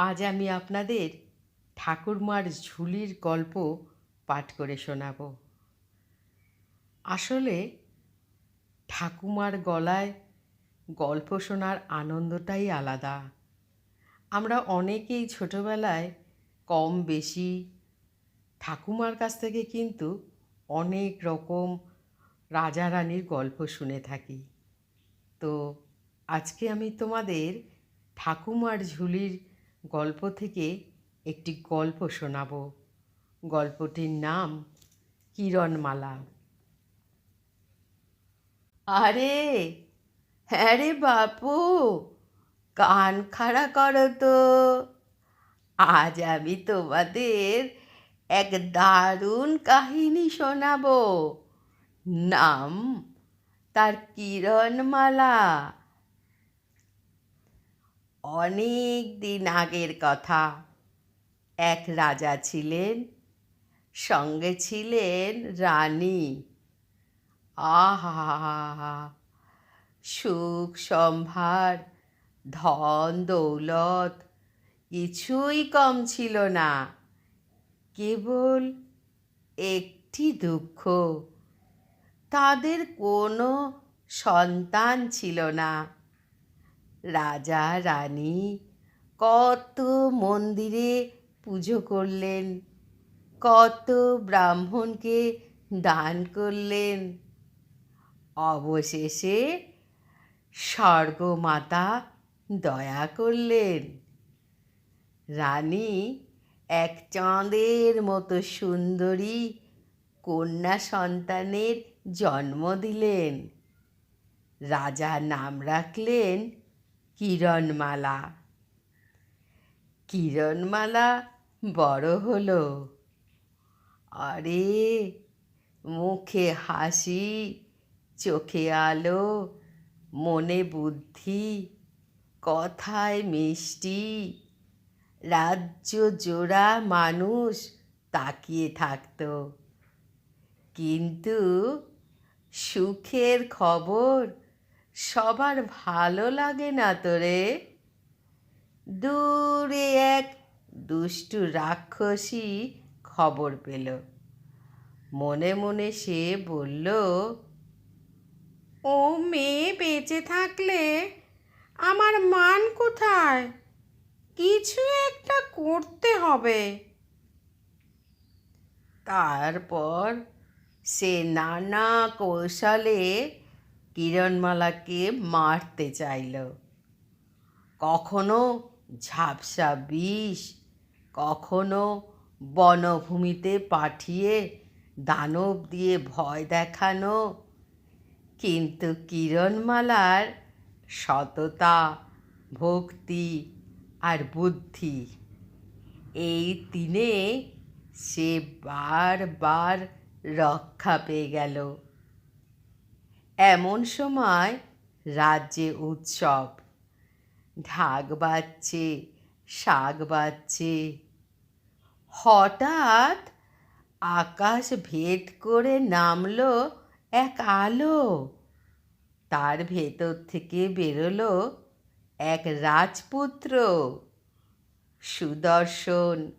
আজ আমি আপনাদের ঠাকুরমার ঝুলির গল্প পাঠ করে শোনাব। আসলে ঠাকুমার গলায় গল্প শোনার আনন্দটাই আলাদা। আমরা অনেকেই ছোটোবেলায় কম বেশি ঠাকুমার কাছ থেকে কিন্তু অনেক রকম রাজা রানীর গল্প শুনে থাকি। তো আজকে আমি তোমাদের ঠাকুমার ঝুলির গল্প থেকে একটি গল্প শোনাবো। গল্পটির নাম কিরণমালা। আরে হ্যাঁ রে বাপু, কান খাড়া করো তো। আজ আমি তোমাদের এক দারুণ কাহিনী শোনাবো। নাম, তার কিরণমালা। অনেক দিন আগের কথা। এক রাজা ছিলেন, সঙ্গে ছিলেন রানী। আহা সুখ সম্ভার, ধন দৌলত, কিছুই কম ছিল না। কেবল একটি দুঃখ, তাদের কোনো সন্তান ছিল না। রাজা রানী কত মন্দিরে পুজো করলেন, কত ব্রাহ্মণকে দান করলেন। অবশেষে স্বর্গমাতা দয়া করলেন। রানী এক চাঁদের মতো সুন্দরী কন্যা সন্তানের জন্ম দিলেন। রাজা নাম রাখলেন কিরণমালা। কিরণমালা বড় হলো। আরে মুখে হাসি, চোখে আলো, মনে বুদ্ধি, কথায় মিষ্টি। রাজ্য জোড়া মানুষ তাকিয়ে থাকতো। কিন্তু সুখের খবর সবার ভালো লাগে না তো রে দূরে এক দুষ্টু রাক্ষসী খবর পেল। মনে মনে সে বলল, ও মেয়ে বেঁচে থাকলে আমার মান কোথায়? কিছু একটা করতে হবে। তারপর সে নানা কৌশলে কিরণমালাকে মারতে চাইল। কখনো ঝাপসা বিষ, কখনো বনভূমিতে পাঠিয়ে দানব দিয়ে ভয় দেখানো। কিন্তু কিরণমালার সততা, ভক্তি আর বুদ্ধি, এই তিনে সে বারবার রক্ষা পেয়ে গেল। এমন সময় রাজ্যে উৎসব। ঢাক বাজছে, শাক বাজছে। হঠাৎ আকাশ ভেদ করে নামলো এক আলো। তার ভেতর থেকে বেরোলো এক রাজপুত্র। সুদর্শন,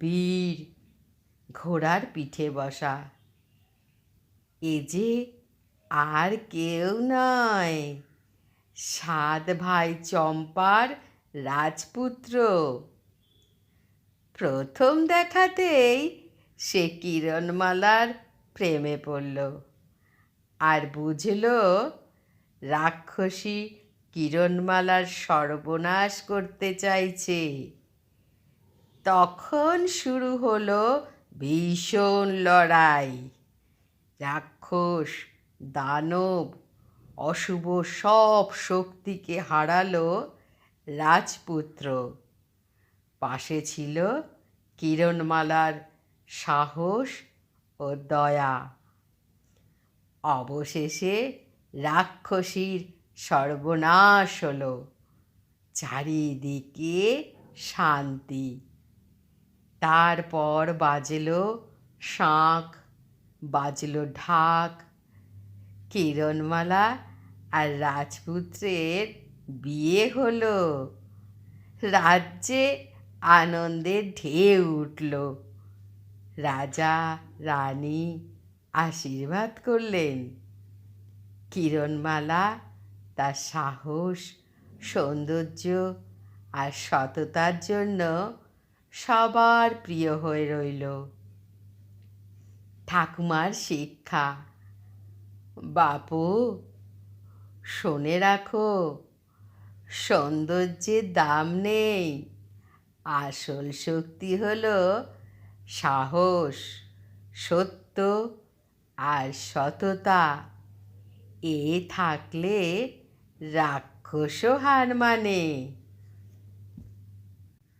বীর, ঘোড়ার পিঠে বসা। এ যে আর কেউ নয়। সাত ভাই চম্পার রাজপুত্র। প্রথম দেখাতেই সে কিরণমালার প্রেমে পড়ল আর বুঝল রাক্ষসী কিরণমালার সর্বনাশ করতে চাইছে। তখন শুরু হলো ভীষণ লড়াই। রাক্ষস দানব, অশুভ সব শক্তিকে হারালো রাজপুত্র। পাশে ছিল কিরণমালার সাহস ও দয়া। অবশেষে রাক্ষসীর সর্বনাশ হলো। চারিদিকে শান্তি। তারপর বাজল শাঁখ, বাজলো ঢাক কিরণমালা আর রাজপুত্রের বিয়ে হলো। রাজ্যে আনন্দের ঢেউ উঠল। রাজা, রানী আশীর্বাদ করলেন। কিরণমালা তার সাহস, সৌন্দর্য আর সততার জন্য সবার প্রিয় হয়ে রইল। ঠাকুমার শিক্ষা বাপু, শুনে রাখো, সৌন্দর্যের দাম নেই। আসল শক্তি হলো সাহস, সত্য আর সততা। এ থাকলে রাক্ষসও হার মানে।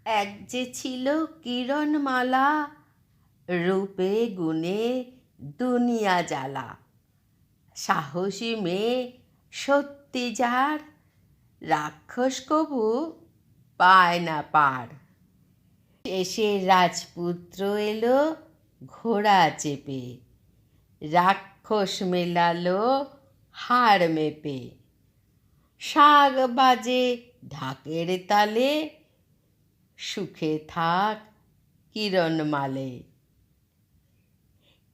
এক যে ছিল কিরণমালা, রূপে গুণে দুনিয়া জ্বালা। সাহসী মেয়ে, সত্যি যার রাক্ষস কবু পায় না পার। শেষে রাজপুত্র এলো ঘোড়া চেপে। রাক্ষস মেলালো হাড় মেপে। শাক বাজে ঢাকের তালে, সুখে থাক কিরণমালে।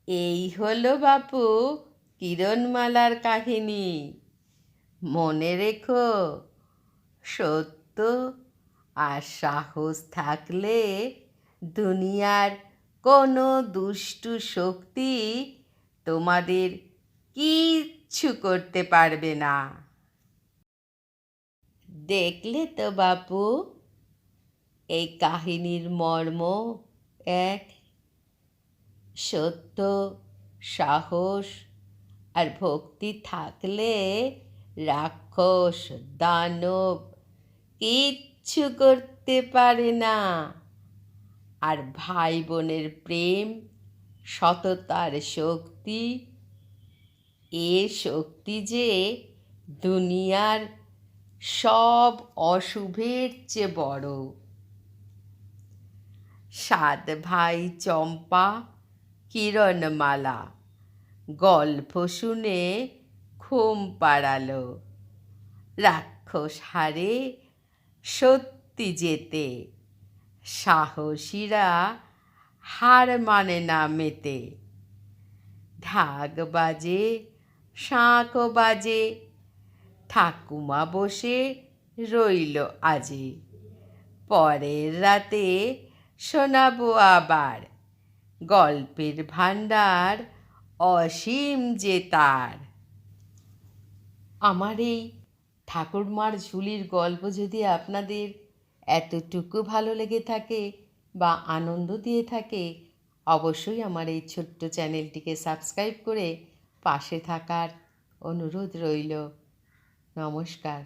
এই হলো বাপু কিরণমালার কাহিনী। মনে রেখো, সত্য আর সাহস থাকলে দুনিয়ার কোনো দুষ্টু শক্তি তোমাদের কিচ্ছু করতে পারবে না। দেখলে তো বাপু, এই কাহিনীর মর্ম এক। সত্য, সাহস আর ভক্তি থাকলে রাক্ষস দানব কিচ্ছু করতে পারে না। আর ভাই বোনের প্রেম, সততার শক্তি, এ শক্তি যে দুনিয়ার সব অশুভের চেয়ে বড়। সাত ভাই চম্পা, কিরণমালা গল্প শুনে ঘুম পাড়ালো। রাক্ষস হারে সত্যি যেতে, সাহসীরা হার মানে না মেতে। ঢাক বাজে, শাঁখ বাজে, ঠাকুমা বসে রইল আজে। পরের রাতে শোনাবো আবার গল্পের ভাণ্ডার অসীম যে তার। আমার এই ঠাকুরমার ঝুলির গল্প যদি আপনাদের এতটুকু ভালো লেগে থাকে বা আনন্দ দিয়ে থাকে, অবশ্যই আমার এই ছোট্ট চ্যানেলটিকে সাবস্ক্রাইব করে পাশে থাকার অনুরোধ রইল। নমস্কার।